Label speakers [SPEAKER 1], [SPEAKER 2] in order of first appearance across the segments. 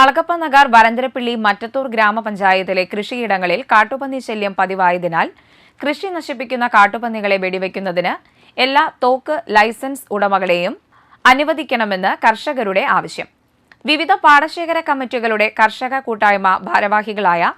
[SPEAKER 1] അളകപ്പ നഗർ വരന്തരപ്പിള്ളി മറ്റത്തൂർ ഗ്രാമപഞ്ചായത്തിലെ കൃഷിയിടങ്ങളിൽ കാട്ടുപന്നി ശല്യം പതിവായതിനാൽ കൃഷി നശിപ്പിക്കുന്ന കാട്ടുപന്നികളെ വെടിവെക്കുന്നതിന് എല്ലാ തോക്ക് ലൈസൻസ് ഉടമകളെയും അനുവദിക്കണമെന്ന് കർഷകരുടെ ആവശ്യം. വിവിധ പാടശേഖര കമ്മിറ്റികളുടെ കർഷക കൂട്ടായ്മ ഭാരവാഹികളായ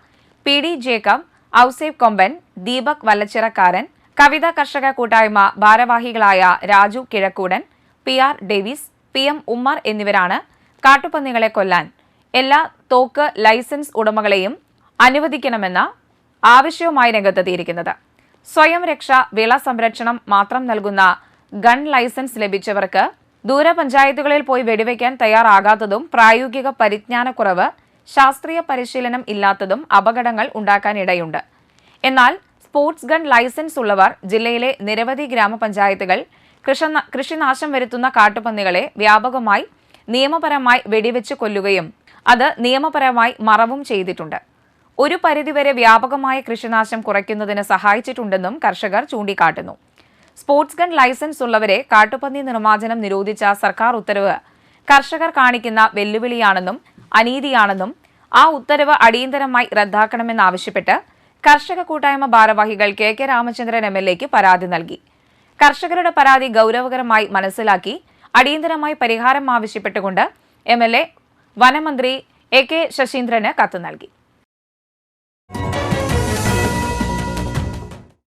[SPEAKER 1] പി ഡി ജേക്കബ് ഔസേഫ് കൊമ്പൻ ദീപക് വല്ലച്ചിറക്കാരൻ കവിത കർഷക കൂട്ടായ്മ ഭാരവാഹികളായ Raju Kizhakkoodan P R Davis P M Ummer എന്നിവരാണ് കാട്ടുപന്നികളെ കൊല്ലാൻ എല്ലാ തോക്ക് ലൈസൻസ് ഉടമകളെയും അനുവദിക്കണമെന്ന ആവശ്യവുമായി രംഗത്തെത്തിയിരിക്കുന്നത്. സ്വയം രക്ഷ വിള സംരക്ഷണം മാത്രം നൽകുന്ന ഗൺ ലൈസൻസ് ലഭിച്ചവർക്ക് ദൂരപഞ്ചായത്തുകളിൽ പോയി വെടിവെക്കാൻ തയ്യാറാകാത്തതും പ്രായോഗിക പരിജ്ഞാനക്കുറവ് ശാസ്ത്രീയ പരിശീലനം ഇല്ലാത്തതും അപകടങ്ങൾ ഉണ്ടാക്കാനിടയുണ്ട്. എന്നാൽ സ്പോർട്സ് ഗൺ ലൈസൻസ് ഉള്ളവർ ജില്ലയിലെ നിരവധി ഗ്രാമപഞ്ചായത്തുകൾ കൃഷന- കൃഷിനാശം വരുത്തുന്ന കാട്ടുപന്നികളെ വ്യാപകമായി നിയമപരമായി വെടിവെച്ച് കൊല്ലുകയും അത് നിയമപരമായി മറവും ചെയ്തിട്ടുണ്ട്. ഒരു പരിധിവരെ വ്യാപകമായ കൃഷിനാശം കുറയ്ക്കുന്നതിന് സഹായിച്ചിട്ടുണ്ടെന്നും കർഷകർ ചൂണ്ടിക്കാട്ടുന്നു. സ്പോർട്സ് ഗൺ ലൈസൻസ് ഉള്ളവരെ കാട്ടുപന്നി നിർമ്മാർജനം നിരോധിച്ച സർക്കാർ ഉത്തരവ് കർഷകർ കാണിക്കുന്ന വെല്ലുവിളിയാണെന്നും അനീതിയാണെന്നും ആ ഉത്തരവ് അടിയന്തരമായി റദ്ദാക്കണമെന്നാവശ്യപ്പെട്ട് കർഷക കൂട്ടായ്മ ഭാരവാഹികൾ K K Ramachandran M L എക്ക് പരാതി നൽകി. കർഷകരുടെ പരാതി ഗൗരവകരമായി മനസ്സിലാക്കി അടിയന്തരമായി പരിഹാരം ആവശ്യപ്പെട്ടുകൊണ്ട് എം എൽ എ വനമന്ത്രി എ കെ ശശീന്ദ്രന് കത്ത് നൽകി